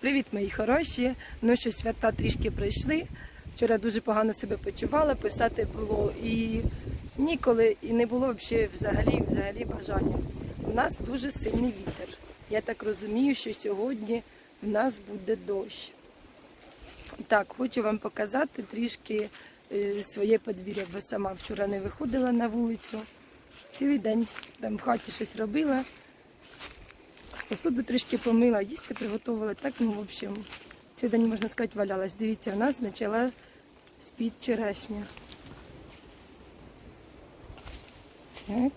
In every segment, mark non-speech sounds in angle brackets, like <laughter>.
Привіт, мої хороші. Ну що свята трішки пройшли. Вчора дуже погано себе почувала, писати було і ніколи, і не було взагалі, взагалі, взагалі бажання. У нас дуже сильний вітер. Я так розумію, що сьогодні в нас буде дощ. Так, хочу вам показати трішки е, своє подвір'я, бо сама вчора не виходила на вулицю. Цілий день там в хаті щось робила. Посуду трішки помила, їсти приготувала. Так, ну, в общем, цей можна сказати, валялась. Дивіться, у нас почала спіть черешня. Так.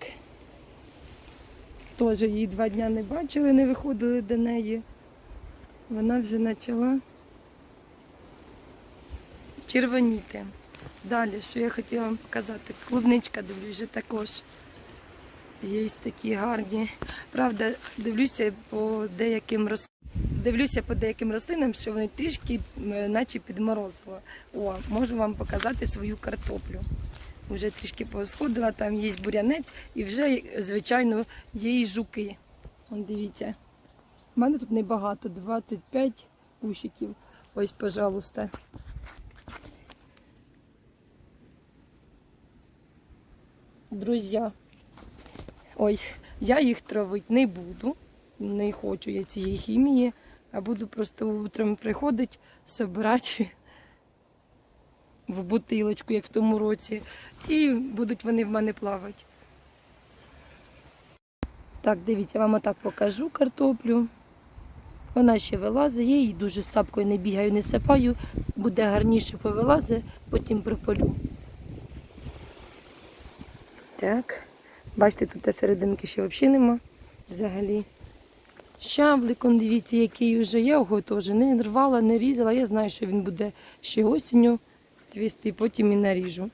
Теж її два дня не бачили, не виходили до неї. Вона вже почала червоніти. Далі, що я хотіла вам показати, клубничка, дивлюсь, вже також. Є такі гарні. Правда, дивлюся по деяким рослинам. Дивлюся по деяким рослинам, що вони трішки наче підморозило. О, можу вам показати свою картоплю. Вже трішки посходила, там є бурянець і вже, звичайно, є і жуки. Вон дивіться. У мене тут небагато, 25 кущиків. Ось, пожалуйста. Друзі, Ой, я їх травити не буду. Не хочу я цієї хімії, а буду просто утром приходити, збирати в бутилочку, як в тому році, і будуть вони в мене плавати. Так, дивіться, вам отак покажу картоплю. Вона ще вилазить, я її дуже сапкою не бігаю, не сипаю, буде гарніше повилазить, потім прополю. Так. Бачите, тут серединки ще взагалі нема. Взагалі. Щаблик, он, дивіться, який вже я його теж не рвала, не різала. Я знаю, що він буде ще осінню цвісти, потім і наріжу.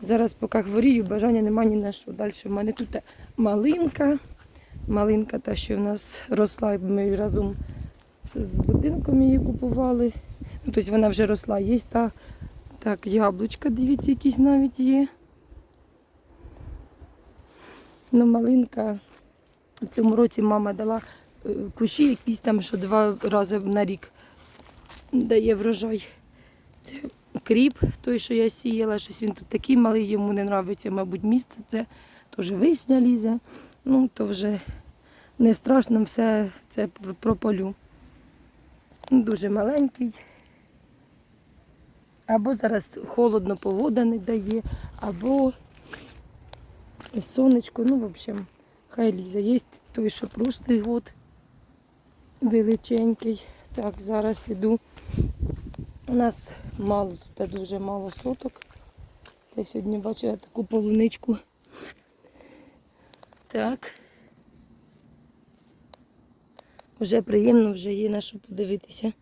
Зараз, поки хворію, бажання нема ні на що. Далі в мене тут малинка. Малинка та, що в нас росла, ми разом з будинком її купували. Ну, тобто вона вже росла. Є та так, яблучка, дивіться, якісь навіть є. Ну, малинка в цьому році мама дала е, кущі якісь там, що два рази на рік дає врожай. Це кріп, той, що я сіяла, щось він тут такий малий, йому не подобається, мабуть, місце. Це теж вишня лізе. Ну, то вже не страшно, все це про- прополю. Дуже маленький. Або зараз холодно погода не дає, або сонечко, ну, в общем, хай лізе. Є той, що прошлий год величенький. Так, зараз іду. У нас мало, тут дуже мало соток. Я сьогодні бачу я таку полуничку. Так. Вже приємно, вже є на що подивитися.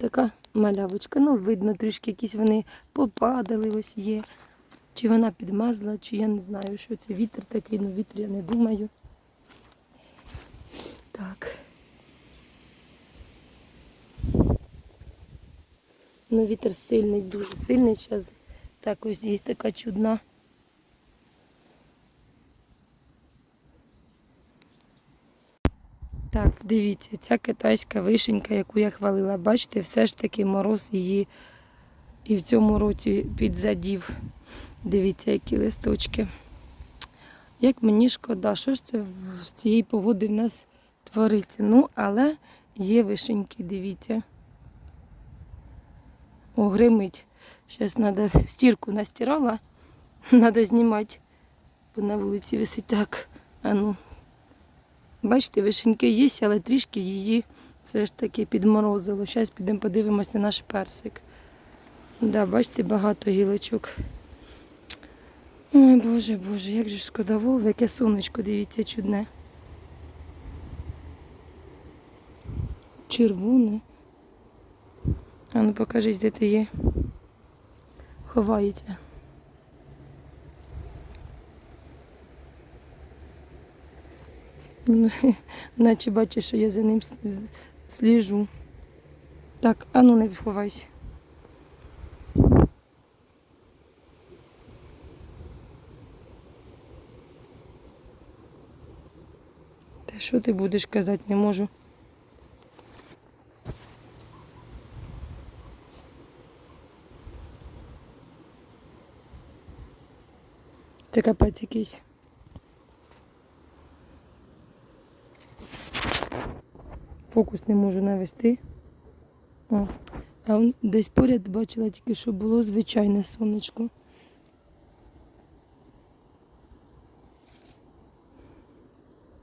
Така малявочка. Ну, видно, трішки якісь вони попадали, ось є. Чи вона підмазла, чи я не знаю, що це вітер такий, ну вітер я не думаю. Так. Ну, вітер сильний, дуже сильний зараз. Так ось є така чудна. Так, дивіться, ця китайська вишенька, яку я хвалила, бачите, все ж таки мороз її і в цьому році підзадів. Дивіться, які листочки. Як мені шкода, що ж це з цієї погоди в нас твориться. Ну, але є вишеньки, дивіться. О, гримить. Зараз треба стірку настирала, <laughs> треба знімати, бо на вулиці висить так. А ну. Бачите, вишеньки є, але трішки її все ж таки підморозило. Зараз підемо подивимось на наш персик. Да, бачите, багато гілочок. Ой, Боже, Боже, як же шкода Вова, яке сонечко, дивіться, чудне. Червоне. А ну покажись, де ти є. Ховається. <laughs> Наче бачиш, що я за ним сліжу. Так, а ну не ховайся. Що ти будеш казати, не можу. Це капець якийсь. Фокус не можу навести. О. А десь поряд бачила тільки, що було звичайне сонечко.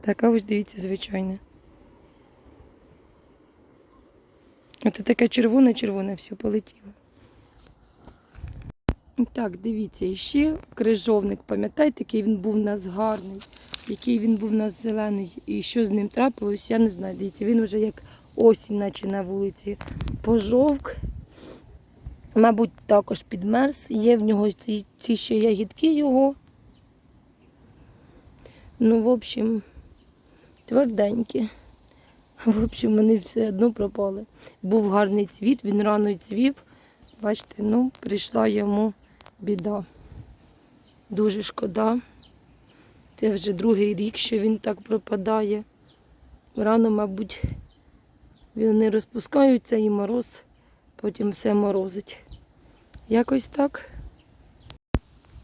Так, ось дивіться, звичайне. Оце таке червоне-червоне все полетіло. Так, дивіться, ще крижовник, пам'ятаєте, який він був у нас гарний, який він був у нас зелений, і що з ним трапилось, я не знаю. Дивіться, він вже як осінь, наче на вулиці, пожовк. Мабуть, також підмерз. Є в нього ці, ці ще ягідки його. Ну, в общем, тверденькі. В общем, вони все одно пропали. Був гарний цвіт, він рано цвів. Бачите, ну, прийшла йому біда. Дуже шкода. Це вже другий рік, що він так пропадає. Рано, мабуть, вони розпускаються і мороз, потім все морозить. Якось так.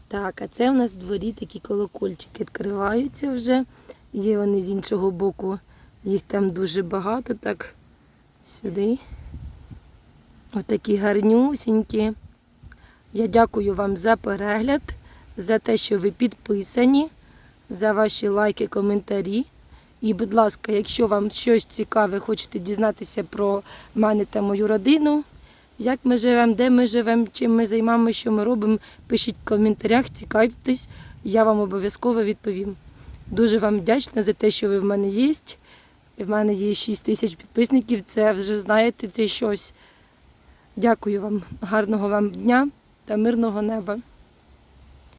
Так, а це в нас в дворі такі колокольчики відкриваються вже. Є вони з іншого боку, їх там дуже багато, так сюди. Отакі гарнюсінькі. Я дякую вам за перегляд, за те, що ви підписані, за ваші лайки, коментарі. І, будь ласка, якщо вам щось цікаве, хочете дізнатися про мене та мою родину, як ми живемо, де ми живемо, чим ми займаємося, що ми робимо, пишіть в коментарях, цікавтесь, я вам обов'язково відповім. Дуже вам вдячна за те, що ви в мене є. В мене є 6 тисяч підписників, це вже знаєте, це щось. Дякую вам, гарного вам дня та мирного неба.